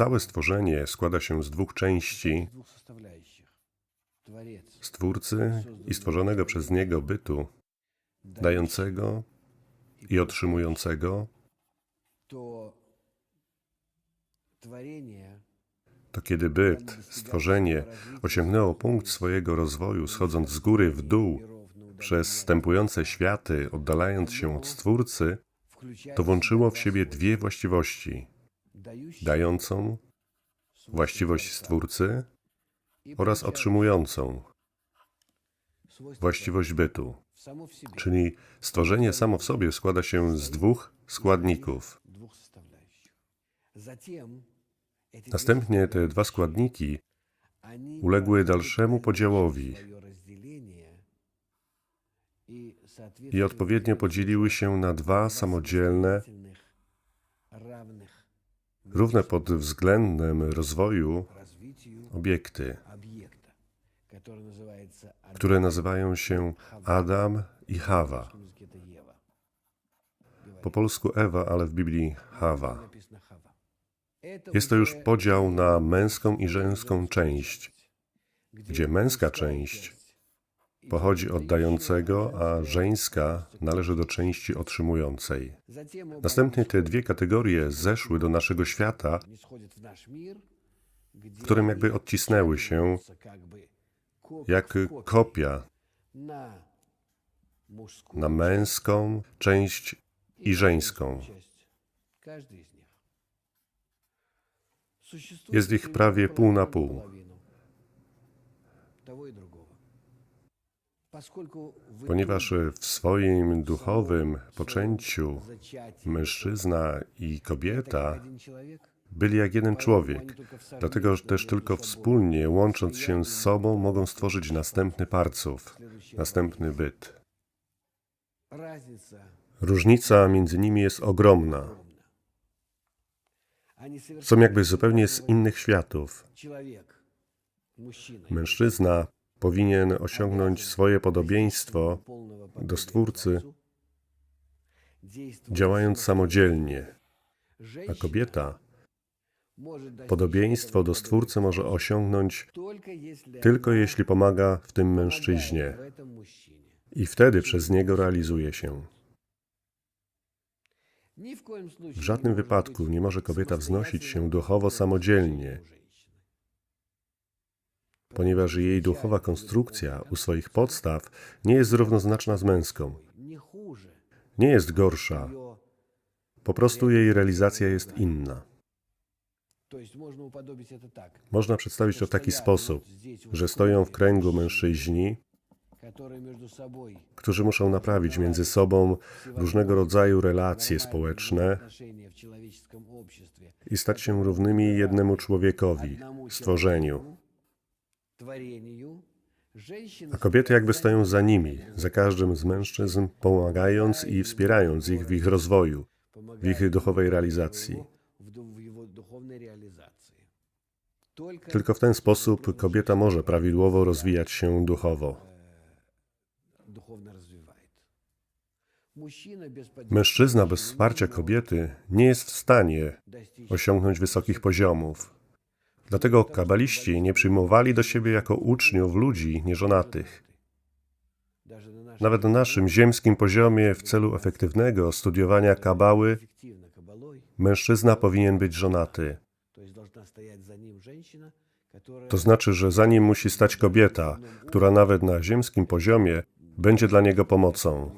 Całe stworzenie składa się z dwóch części: Stwórcy i stworzonego przez Niego bytu, dającego i otrzymującego. To kiedy byt, stworzenie osiągnęło punkt swojego rozwoju, schodząc z góry w dół przez stępujące światy, oddalając się od Stwórcy, to włączyło w siebie dwie właściwości: dającą właściwość Stwórcy oraz otrzymującą właściwość bytu. Czyli stworzenie samo w sobie składa się z dwóch składników. Następnie te dwa składniki uległy dalszemu podziałowi i odpowiednio podzieliły się na dwa samodzielne równe pod względem rozwoju obiekty, które nazywają się Adam i Hawa. Po polsku Ewa, ale w Biblii Hawa. Jest to już podział na męską i żeńską część, gdzie męska część pochodzi od dającego, a żeńska należy do części otrzymującej. Następnie te dwie kategorie zeszły do naszego świata, w którym jakby odcisnęły się jak kopia na męską część i żeńską. Jest ich prawie pół na pół. ponieważ w swoim duchowym poczęciu mężczyzna i kobieta byli jak jeden człowiek, dlatego też tylko wspólnie, łącząc się z sobą, mogą stworzyć następny parców, następny byt. Różnica między nimi jest ogromna. Są jakby zupełnie z innych światów. Mężczyzna powinien osiągnąć swoje podobieństwo do Stwórcy, działając samodzielnie, a kobieta podobieństwo do Stwórcy może osiągnąć tylko jeśli pomaga w tym mężczyźnie. I wtedy przez niego realizuje się. W żadnym wypadku nie może kobieta wznosić się duchowo samodzielnie ponieważ jej duchowa konstrukcja u swoich podstaw nie jest równoznaczna z męską. Nie jest gorsza, po prostu jej realizacja jest inna. Można przedstawić to w taki sposób, że stoją w kręgu mężczyźni, którzy muszą naprawić między sobą różnego rodzaju relacje społeczne i stać się równymi jednemu człowiekowi, stworzeniu. A kobiety jakby stoją za nimi, za każdym z mężczyzn, pomagając i wspierając ich w ich rozwoju, w ich duchowej realizacji. Tylko w ten sposób kobieta może prawidłowo rozwijać się duchowo. Mężczyzna bez wsparcia kobiety nie jest w stanie osiągnąć wysokich poziomów, Dlatego kabaliści nie przyjmowali do siebie jako uczniów ludzi nieżonatych. Nawet na naszym ziemskim poziomie, w celu efektywnego studiowania kabały, mężczyzna powinien być żonaty. To znaczy, że za nim musi stać kobieta, która nawet na ziemskim poziomie będzie dla niego pomocą.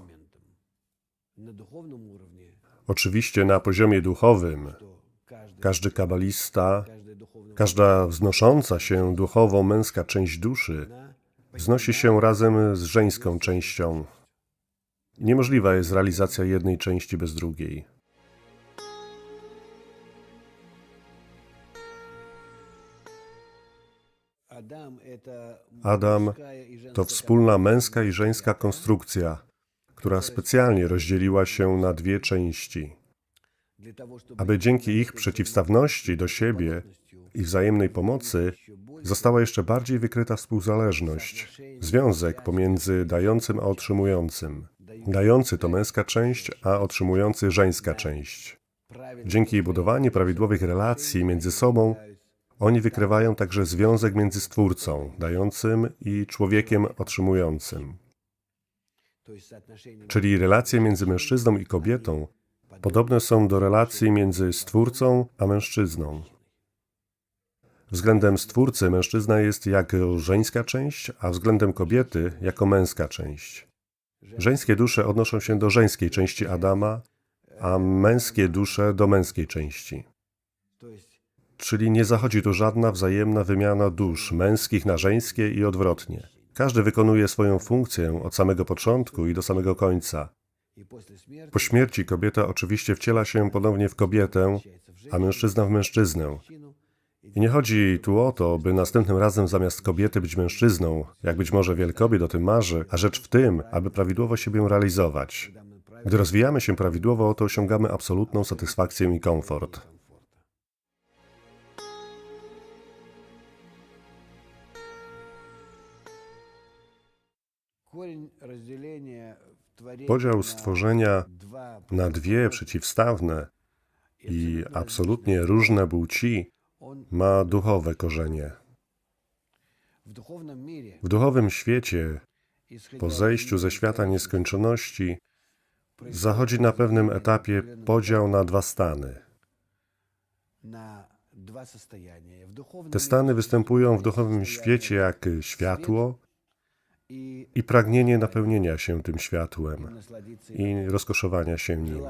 Oczywiście na poziomie duchowym każdy kabalista Każda wznosząca się duchowo męska część duszy wznosi się razem z żeńską częścią. Niemożliwa jest realizacja jednej części bez drugiej. Adam to wspólna męska i żeńska konstrukcja, która specjalnie rozdzieliła się na dwie części, aby dzięki ich przeciwstawności do siebie i wzajemnej pomocy została jeszcze bardziej wykryta współzależność, związek pomiędzy dającym a otrzymującym. Dający to męska część, a otrzymujący żeńska część. Dzięki budowaniu prawidłowych relacji między sobą, oni wykrywają także związek między Stwórcą, dającym i człowiekiem otrzymującym. Czyli relacje między mężczyzną i kobietą podobne są do relacji między Stwórcą a mężczyzną. Względem Stwórcy mężczyzna jest jako żeńska część, a względem kobiety jako męska część. Żeńskie dusze odnoszą się do żeńskiej części Adama, a męskie dusze do męskiej części. Czyli nie zachodzi tu żadna wzajemna wymiana dusz męskich na żeńskie i odwrotnie. Każdy wykonuje swoją funkcję od samego początku i do samego końca. Po śmierci kobieta oczywiście wciela się ponownie w kobietę, a mężczyzna w mężczyznę. I nie chodzi tu o to, by następnym razem zamiast kobiety być mężczyzną, jak być może wiele kobiet o tym marzy, a rzecz w tym, aby prawidłowo siebie realizować. Gdy rozwijamy się prawidłowo, to osiągamy absolutną satysfakcję i komfort. Podział stworzenia na dwie przeciwstawne i absolutnie różne płci ma duchowe korzenie. W duchowym świecie, po zejściu ze świata nieskończoności, zachodzi na pewnym etapie podział na dwa stany. Te stany występują w duchowym świecie jak światło i pragnienie napełnienia się tym światłem i rozkoszowania się nim.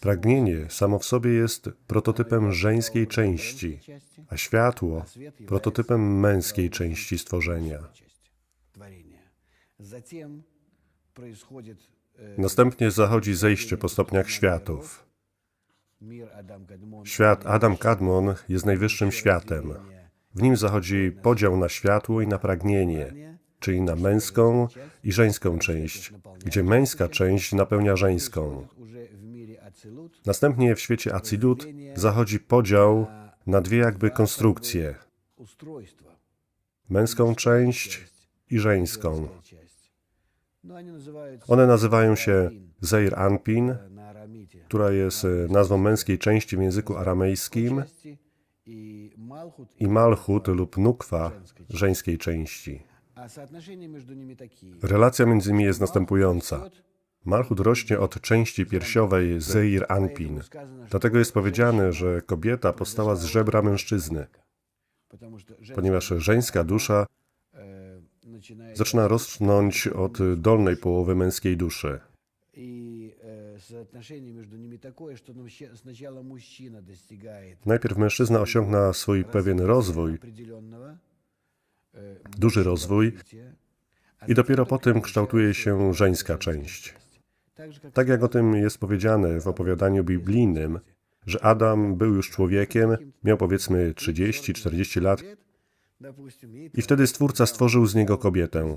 Pragnienie samo w sobie jest prototypem żeńskiej części, a światło prototypem męskiej części stworzenia. Następnie zachodzi zejście po stopniach światów. Świat Adam Kadmon jest najwyższym światem. W nim zachodzi podział na światło i na pragnienie, czyli na męską i żeńską część, gdzie męska część napełnia żeńską. Następnie w świecie Acilut zachodzi podział na dwie jakby konstrukcje: męską część i żeńską. One nazywają się Zeir Anpin, która jest e, nazwą męskiej części w języku aramejskim, i Malchut lub Nukwa żeńskiej części. Relacja między nimi jest następująca. Malchut rośnie od części piersiowej Zeir Anpin. Dlatego jest powiedziane, że kobieta powstała z żebra mężczyzny, ponieważ żeńska dusza zaczyna rosnąć od dolnej połowy męskiej duszy. Najpierw mężczyzna osiągna swój pewien rozwój, duży rozwój, i dopiero potem kształtuje się żeńska część. Tak jak o tym jest powiedziane w opowiadaniu biblijnym, że Adam był już człowiekiem, miał powiedzmy 30-40 lat, i wtedy Stwórca stworzył z niego kobietę.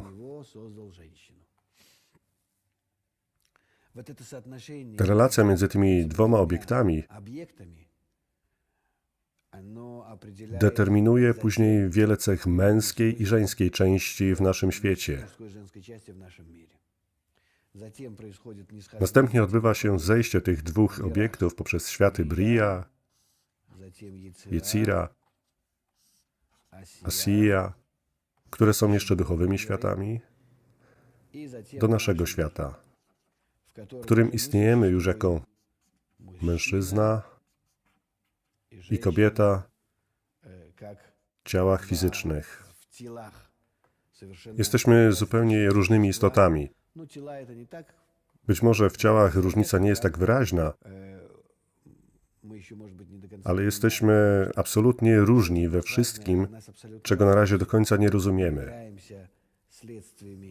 Ta relacja między tymi dwoma obiektami determinuje później wiele cech męskiej i żeńskiej części w naszym świecie. Następnie odbywa się zejście tych dwóch obiektów poprzez światy Bria, Jecira, Asija, które są jeszcze duchowymi światami, do naszego świata, w którym istniejemy już jako mężczyzna i kobieta w ciałach fizycznych. Jesteśmy zupełnie różnymi istotami. Być może w ciałach różnica nie jest tak wyraźna, ale jesteśmy absolutnie różni we wszystkim, czego na razie do końca nie rozumiemy.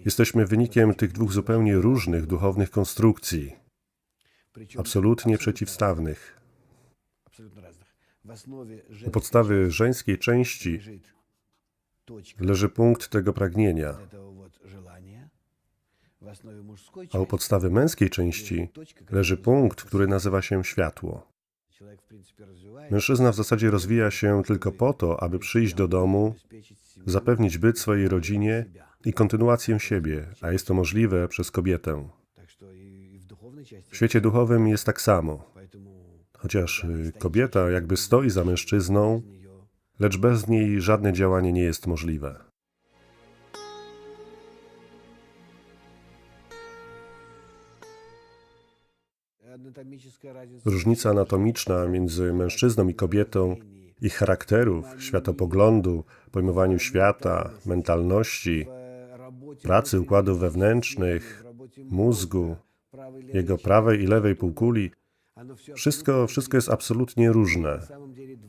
Jesteśmy wynikiem tych dwóch zupełnie różnych duchownych konstrukcji, absolutnie przeciwstawnych. U podstawy żeńskiej części leży punkt tego pragnienia, a u podstawy męskiej części leży punkt, który nazywa się światło. Mężczyzna w zasadzie rozwija się tylko po to, aby przyjść do domu, zapewnić byt swojej rodzinie i kontynuację siebie, a jest to możliwe przez kobietę. W świecie duchowym jest tak samo. Chociaż y, kobieta jakby stoi za mężczyzną, lecz bez niej żadne działanie nie jest możliwe. Różnica anatomiczna między mężczyzną i kobietą, ich charakterów, światopoglądu, pojmowaniu świata, mentalności, pracy układów wewnętrznych, mózgu, jego prawej i lewej półkuli, wszystko, wszystko jest absolutnie różne.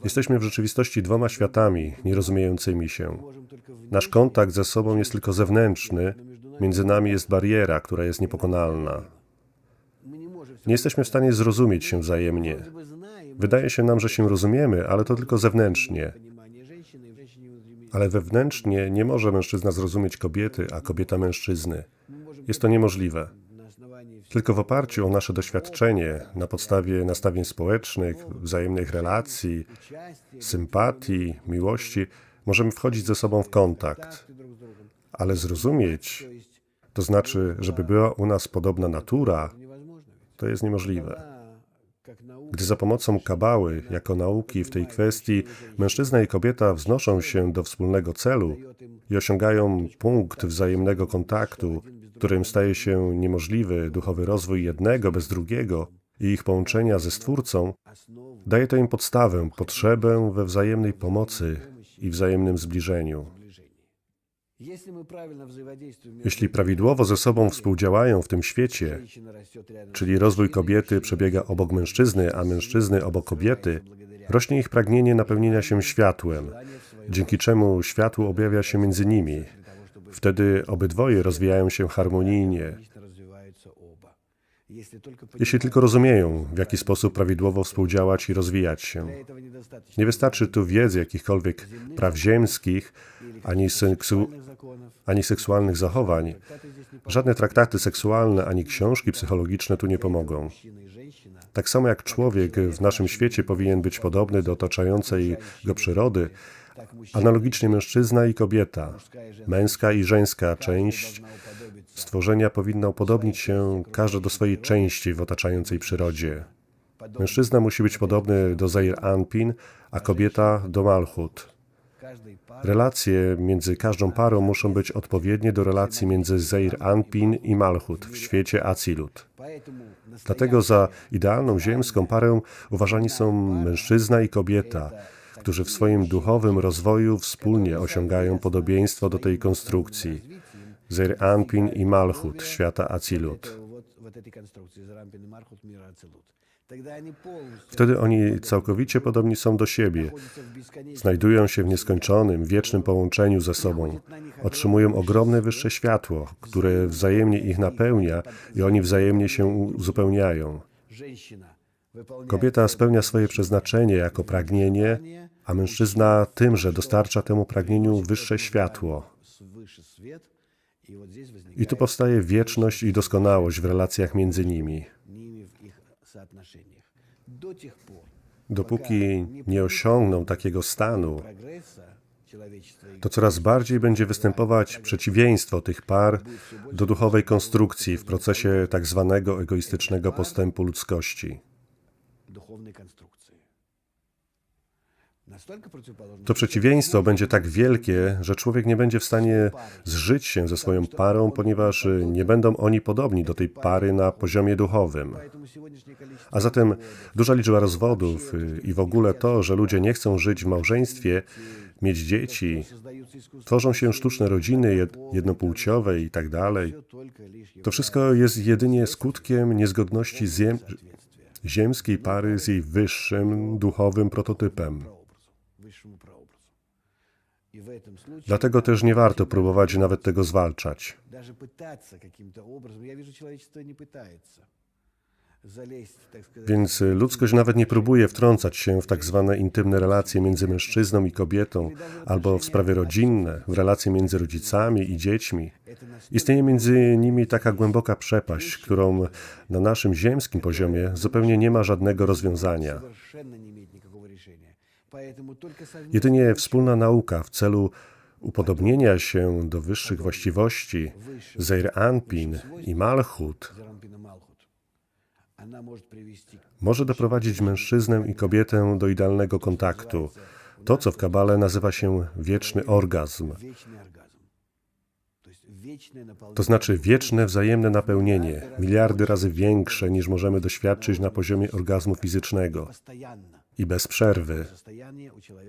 Jesteśmy w rzeczywistości dwoma światami nierozumiejącymi się. Nasz kontakt ze sobą jest tylko zewnętrzny, między nami jest bariera, która jest niepokonalna. Nie jesteśmy w stanie zrozumieć się wzajemnie. Wydaje się nam, że się rozumiemy, ale to tylko zewnętrznie. Ale wewnętrznie nie może mężczyzna zrozumieć kobiety, a kobieta mężczyzny. Jest to niemożliwe. Tylko w oparciu o nasze doświadczenie, na podstawie nastawień społecznych, wzajemnych relacji, sympatii, miłości, możemy wchodzić ze sobą w kontakt. Ale zrozumieć, to znaczy, żeby była u nas podobna natura, to jest niemożliwe. Gdy za pomocą kabały, jako nauki w tej kwestii, mężczyzna i kobieta wznoszą się do wspólnego celu i osiągają punkt wzajemnego kontaktu, którym staje się niemożliwy duchowy rozwój jednego bez drugiego i ich połączenia ze Stwórcą, daje to im podstawę, potrzebę we wzajemnej pomocy i wzajemnym zbliżeniu. Jeśli prawidłowo ze sobą współdziałają w tym świecie, czyli rozwój kobiety przebiega obok mężczyzny, a mężczyzny obok kobiety, rośnie ich pragnienie napełnienia się światłem, dzięki czemu światło objawia się między nimi. Wtedy obydwoje rozwijają się harmonijnie. Jeśli tylko rozumieją, w jaki sposób prawidłowo współdziałać i rozwijać się. Nie wystarczy tu wiedzy jakichkolwiek praw ziemskich, ani seksu ani seksualnych zachowań, żadne traktaty seksualne ani książki psychologiczne tu nie pomogą. Tak samo jak człowiek w naszym świecie powinien być podobny do otaczającej go przyrody, analogicznie mężczyzna i kobieta, męska i żeńska część stworzenia powinna upodobnić się każda do swojej części w otaczającej przyrodzie. Mężczyzna musi być podobny do Zair Anpin, a kobieta do Malchut. Relacje między każdą parą muszą być odpowiednie do relacji między Zeir Anpin i Malchut w świecie Acilut. Dlatego za idealną ziemską parę uważani są mężczyzna i kobieta, którzy w swoim duchowym rozwoju wspólnie osiągają podobieństwo do tej konstrukcji. Zeir Anpin i Malchut świata Acilut. Wtedy oni całkowicie podobni są do siebie. Znajdują się w nieskończonym, wiecznym połączeniu ze sobą. Otrzymują ogromne wyższe światło, które wzajemnie ich napełnia i oni wzajemnie się uzupełniają. Kobieta spełnia swoje przeznaczenie jako pragnienie, a mężczyzna tym, że dostarcza temu pragnieniu wyższe światło. I tu powstaje wieczność i doskonałość w relacjach między nimi. Dopóki nie osiągną takiego stanu, to coraz bardziej będzie występować przeciwieństwo tych par do duchowej konstrukcji w procesie tak zwanego egoistycznego postępu ludzkości. To przeciwieństwo będzie tak wielkie, że człowiek nie będzie w stanie zżyć się ze swoją parą, ponieważ nie będą oni podobni do tej pary na poziomie duchowym. A zatem duża liczba rozwodów i w ogóle to, że ludzie nie chcą żyć w małżeństwie, mieć dzieci, tworzą się sztuczne rodziny jednopłciowe i tak dalej. To wszystko jest jedynie skutkiem niezgodności ziemskiej pary z jej wyższym duchowym prototypem. Dlatego też nie warto próbować nawet tego zwalczać. Więc ludzkość э, nawet nie próbuje wtrącać się w tak zwane intymne relacje między mężczyzną i kobietą, albo w sprawy rodzinne, w relacje między rodzicami i dziećmi. Istnieje między nimi taka głęboka przepaść, którą na naszym ziemskim poziomie zupełnie nie ma żadnego rozwiązania. Jedynie wspólna nauka w celu upodobnienia się do wyższych właściwości Zeir Anpin i Malchut może doprowadzić mężczyznę i kobietę do idealnego kontaktu. To, co w kabale nazywa się wieczny orgazm. To znaczy wieczne wzajemne napełnienie, miliardy razy większe niż możemy doświadczyć na poziomie orgazmu fizycznego i bez przerwy.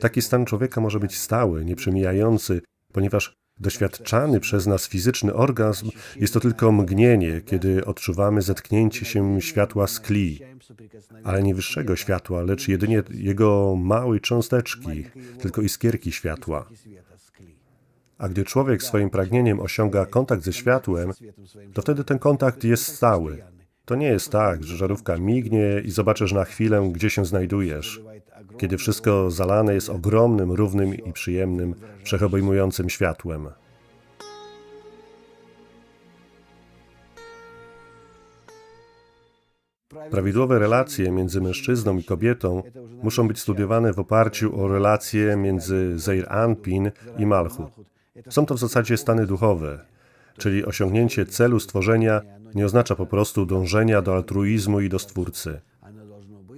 Taki stan człowieka może być stały, nieprzemijający, ponieważ doświadczany przez nas fizyczny orgazm jest to tylko mgnienie, kiedy odczuwamy zetknięcie się światła skli, ale nie wyższego światła, lecz jedynie jego małej cząsteczki, tylko iskierki światła. A gdy człowiek swoim pragnieniem osiąga kontakt ze światłem, to wtedy ten kontakt jest stały, to nie jest tak, że żarówka mignie i zobaczysz na chwilę, gdzie się znajdujesz, kiedy wszystko zalane jest ogromnym, równym i przyjemnym, wszechobejmującym światłem. Prawidłowe relacje między mężczyzną i kobietą muszą być studiowane w oparciu o relacje między Zeir Anpin i Malchut. Są to w zasadzie stany duchowe, Czyli osiągnięcie celu stworzenia nie oznacza po prostu dążenia do altruizmu i do Stwórcy.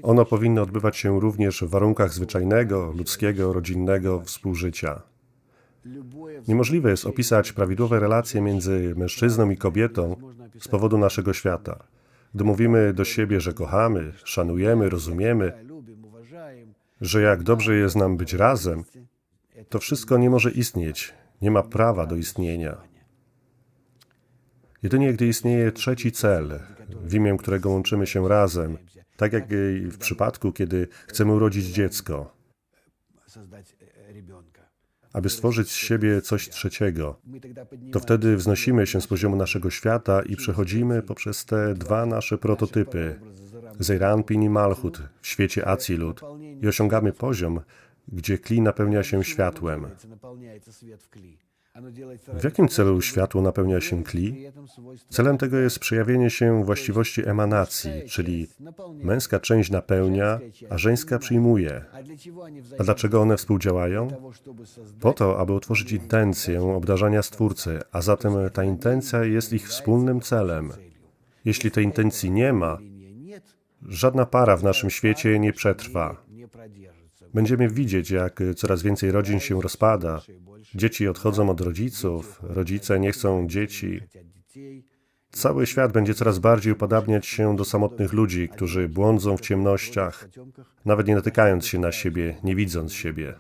Ono powinno odbywać się również w warunkach zwyczajnego, ludzkiego, rodzinnego współżycia. Niemożliwe jest opisać prawidłowe relacje między mężczyzną i kobietą z powodu naszego świata. Gdy mówimy do siebie, że kochamy, szanujemy, rozumiemy, że jak dobrze jest nam być razem, to wszystko nie może istnieć, nie ma prawa do istnienia. Jedynie gdy istnieje trzeci cel, w imię którego łączymy się razem, tak jak w przypadku, kiedy chcemy urodzić dziecko, aby stworzyć z siebie coś trzeciego, to wtedy wznosimy się z poziomu naszego świata i przechodzimy poprzez te dwa nasze prototypy, Zejranpin i Malchut, w świecie Acilut, i osiągamy poziom, gdzie kli napełnia się światłem. W jakim celu światło napełnia się kli? Celem tego jest przejawienie się właściwości emanacji, czyli męska część napełnia, a żeńska przyjmuje. A dlaczego one współdziałają? Po to, aby utworzyć intencję obdarzania Stwórcy, a zatem ta intencja jest ich wspólnym celem. Jeśli tej intencji nie ma, żadna para w naszym świecie nie przetrwa. Będziemy widzieć, jak coraz więcej rodzin się rozpada, Dzieci odchodzą od rodziców, rodzice nie chcą dzieci. Cały świat będzie coraz bardziej upodabniać się do samotnych ludzi, którzy błądzą w ciemnościach, nawet nie dotykając się na siebie, nie widząc siebie.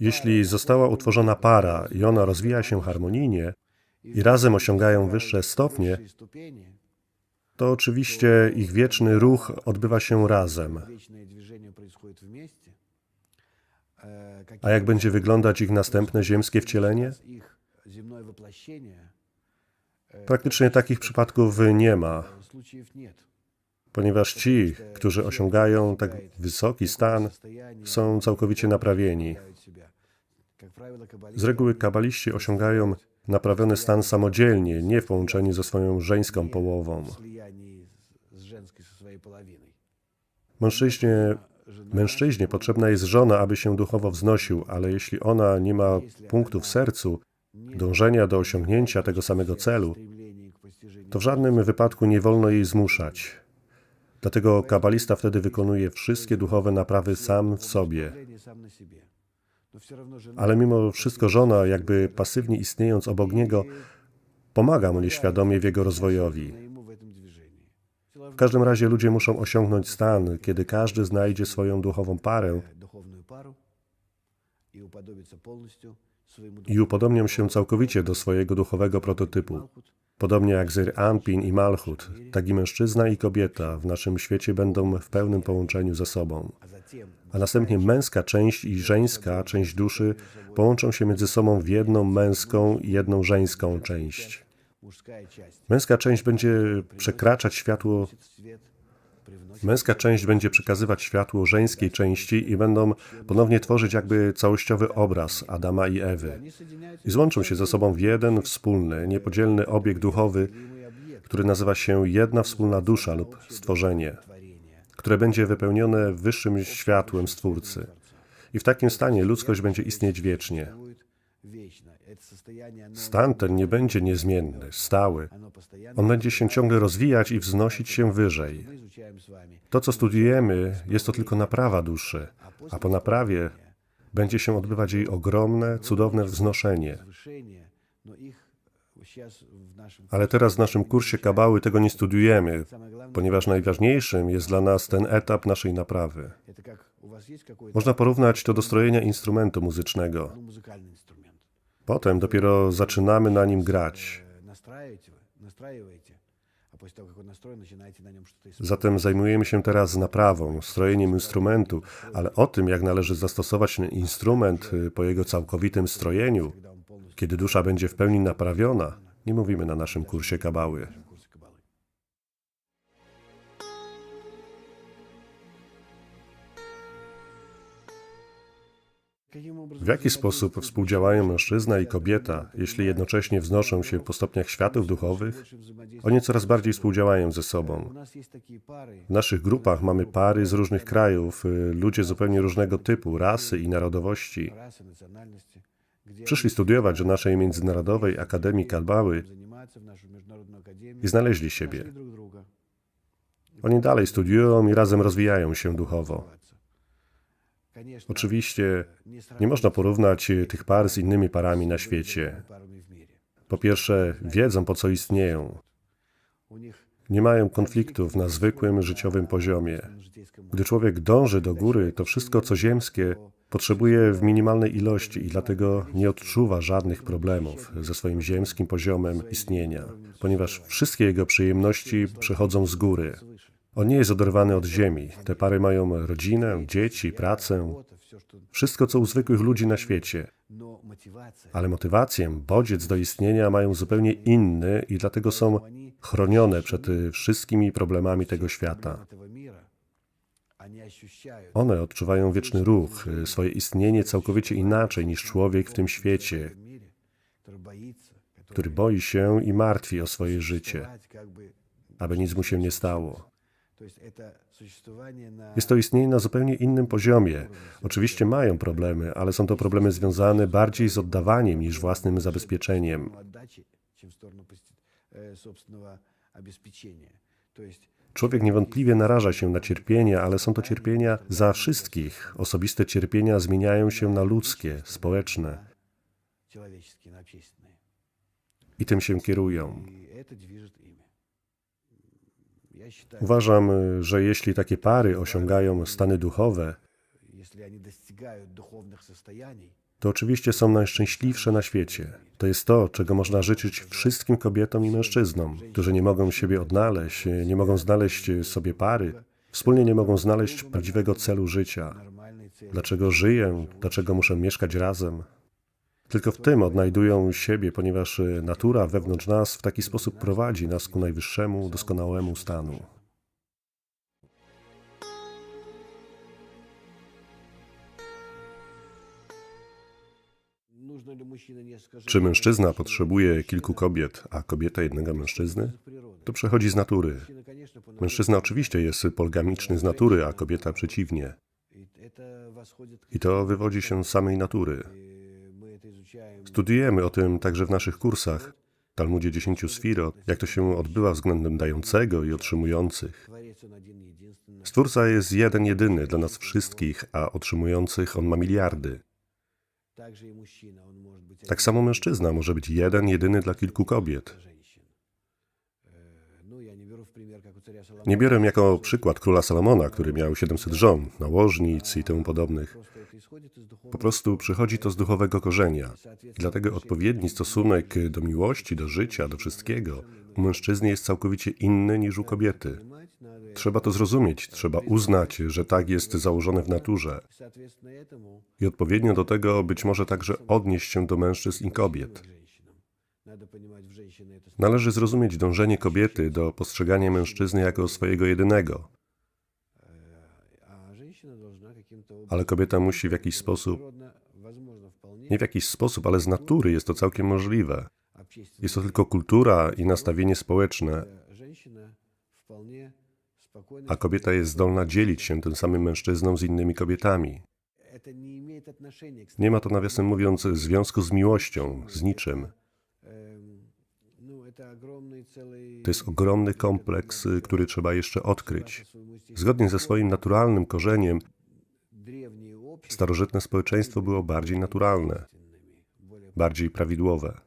Jeśli została utworzona para i ona rozwija się harmonijnie i razem osiągają wyższe stopnie, to oczywiście ich wieczny ruch odbywa się razem. A jak będzie wyglądać ich następne ziemskie wcielenie? Praktycznie takich przypadków nie ma, ponieważ ci, którzy osiągają tak wysoki stan, są całkowicie naprawieni. Z reguły kabaliści osiągają naprawiony stan samodzielnie, nie w połączeniu ze swoją żeńską połową. Mężczyźnie, mężczyźnie potrzebna jest żona, aby się duchowo wznosił, ale jeśli ona nie ma punktu w sercu, dążenia do osiągnięcia tego samego celu, to w żadnym wypadku nie wolno jej zmuszać. Dlatego kabalista wtedy wykonuje wszystkie duchowe naprawy sam w sobie. Ale mimo wszystko żona, jakby pasywnie istniejąc obok niego, pomaga mu nieświadomie w jego rozwojowi. W każdym razie ludzie muszą osiągnąć stan, kiedy każdy znajdzie swoją duchową parę i upodobnią się całkowicie do swojego duchowego prototypu. Podobnie jak Zyr Ampin i Malchut, tak i mężczyzna i kobieta w naszym świecie będą w pełnym połączeniu ze sobą. A następnie męska część i żeńska część duszy połączą się między sobą w jedną męską i jedną żeńską część. Męska część będzie przekraczać światło. Męska część będzie przekazywać światło żeńskiej części i będą ponownie tworzyć jakby całościowy obraz Adama i Ewy. I złączą się ze sobą w jeden wspólny, niepodzielny obiekt duchowy, który nazywa się jedna wspólna dusza lub stworzenie, które będzie wypełnione wyższym światłem Stwórcy. I w takim stanie ludzkość będzie istnieć wiecznie. Stan ten nie będzie niezmienny, stały. On będzie się ciągle rozwijać i wznosić się wyżej. To, co studiujemy, jest to tylko naprawa duszy, a po naprawie będzie się odbywać jej ogromne, cudowne wznoszenie. Ale teraz w naszym kursie kabały tego nie studiujemy, ponieważ najważniejszym jest dla nas ten etap naszej naprawy. Można porównać to do strojenia instrumentu muzycznego. Potem dopiero zaczynamy na nim grać. Zatem zajmujemy się teraz naprawą, strojeniem instrumentu, ale o tym, jak należy zastosować ten instrument y, po jego całkowitym strojeniu, kiedy dusza będzie w pełni naprawiona, nie mówimy na naszym kursie kabały. W jaki sposób współdziałają mężczyzna i kobieta, jeśli jednocześnie wznoszą się po stopniach światów duchowych? Oni coraz bardziej współdziałają ze sobą. W naszych grupach mamy pary z różnych krajów, y, ludzie zupełnie różnego typu, rasy i narodowości. Przyszli studiować do naszej Międzynarodowej Akademii Kadbały i znaleźli siebie. Oni dalej studiują i razem rozwijają się duchowo. Oczywiście nie można porównać e, tych par z innymi parami na świecie. Po pierwsze, wiedzą po co istnieją. Nie mają konfliktów na zwykłym życiowym poziomie. Gdy człowiek dąży do góry, to wszystko co ziemskie potrzebuje w minimalnej ilości i dlatego nie odczuwa żadnych problemów ze swoim ziemskim poziomem istnienia, ponieważ wszystkie jego przyjemności przychodzą z góry. On nie jest oderwany od ziemi. Te pary mają rodzinę, dzieci, pracę, wszystko co u zwykłych ludzi na świecie. Ale motywację, bodziec do istnienia mają zupełnie inny i dlatego są chronione przed wszystkimi problemami tego świata. One odczuwają wieczny ruch, swoje istnienie całkowicie inaczej niż człowiek w tym świecie, który boi się i martwi o swoje życie, aby nic mu się nie stało. Jest to istnienie na zupełnie innym poziomie. Oczywiście mają problemy, ale są to problemy związane bardziej z oddawaniem niż własnym zabezpieczeniem. Człowiek niewątpliwie naraża się na cierpienia, ale są to cierpienia za wszystkich. Osobiste cierpienia zmieniają się na ludzkie, społeczne. I tym się kierują. Uważam, że jeśli takie pary osiągają stany duchowe, to oczywiście są najszczęśliwsze na świecie. To jest to, czego można życzyć wszystkim kobietom i mężczyznom, którzy nie mogą siebie odnaleźć, nie mogą znaleźć sobie pary, wspólnie nie mogą znaleźć prawdziwego celu życia. Dlaczego żyję? Dlaczego muszę mieszkać razem? Tylko w tym odnajdują siebie, ponieważ e, natura wewnątrz nas w taki sposób prowadzi nas ku najwyższemu, doskonałemu stanu. Czy mężczyzna potrzebuje kilku kobiet, a kobieta jednego mężczyzny? To przechodzi z natury. Mężczyzna oczywiście jest polgamiczny z natury, a kobieta przeciwnie. I to wywodzi się z samej natury. Studiujemy o tym także w naszych kursach. Talmudzie dziesięciu Sfirot, jak to się odbywa względem dającego i otrzymujących. Stwórca jest jeden jedyny dla nas wszystkich, a otrzymujących on ma miliardy. Tak samo mężczyzna może być jeden jedyny dla kilku kobiet. Nie biorę jako przykład króla Salomona, który miał 700 żon, nałożnic i temu podobnych. Po prostu przychodzi to z duchowego korzenia. Dlatego odpowiedni stosunek do miłości, do życia, do wszystkiego u mężczyzny jest całkowicie inny niż u kobiety. Trzeba to zrozumieć, trzeba uznać, że tak jest założone w naturze. I odpowiednio do tego być może także odnieść się do mężczyzn i kobiet. Należy zrozumieć dążenie kobiety do postrzegania mężczyzny jako swojego jedynego. Ale kobieta musi w jakiś sposób, nie w jakiś sposób, ale z natury jest to całkiem możliwe. Jest to tylko kultura i nastawienie społeczne, a kobieta jest zdolna dzielić się tym samym mężczyzną z innymi kobietami. Nie ma to, nawiasem mówiąc, związku z miłością, z niczym. To jest ogromny kompleks, y, który trzeba jeszcze odkryć. Zgodnie ze swoim naturalnym korzeniem, starożytne społeczeństwo było bardziej naturalne, bardziej prawidłowe.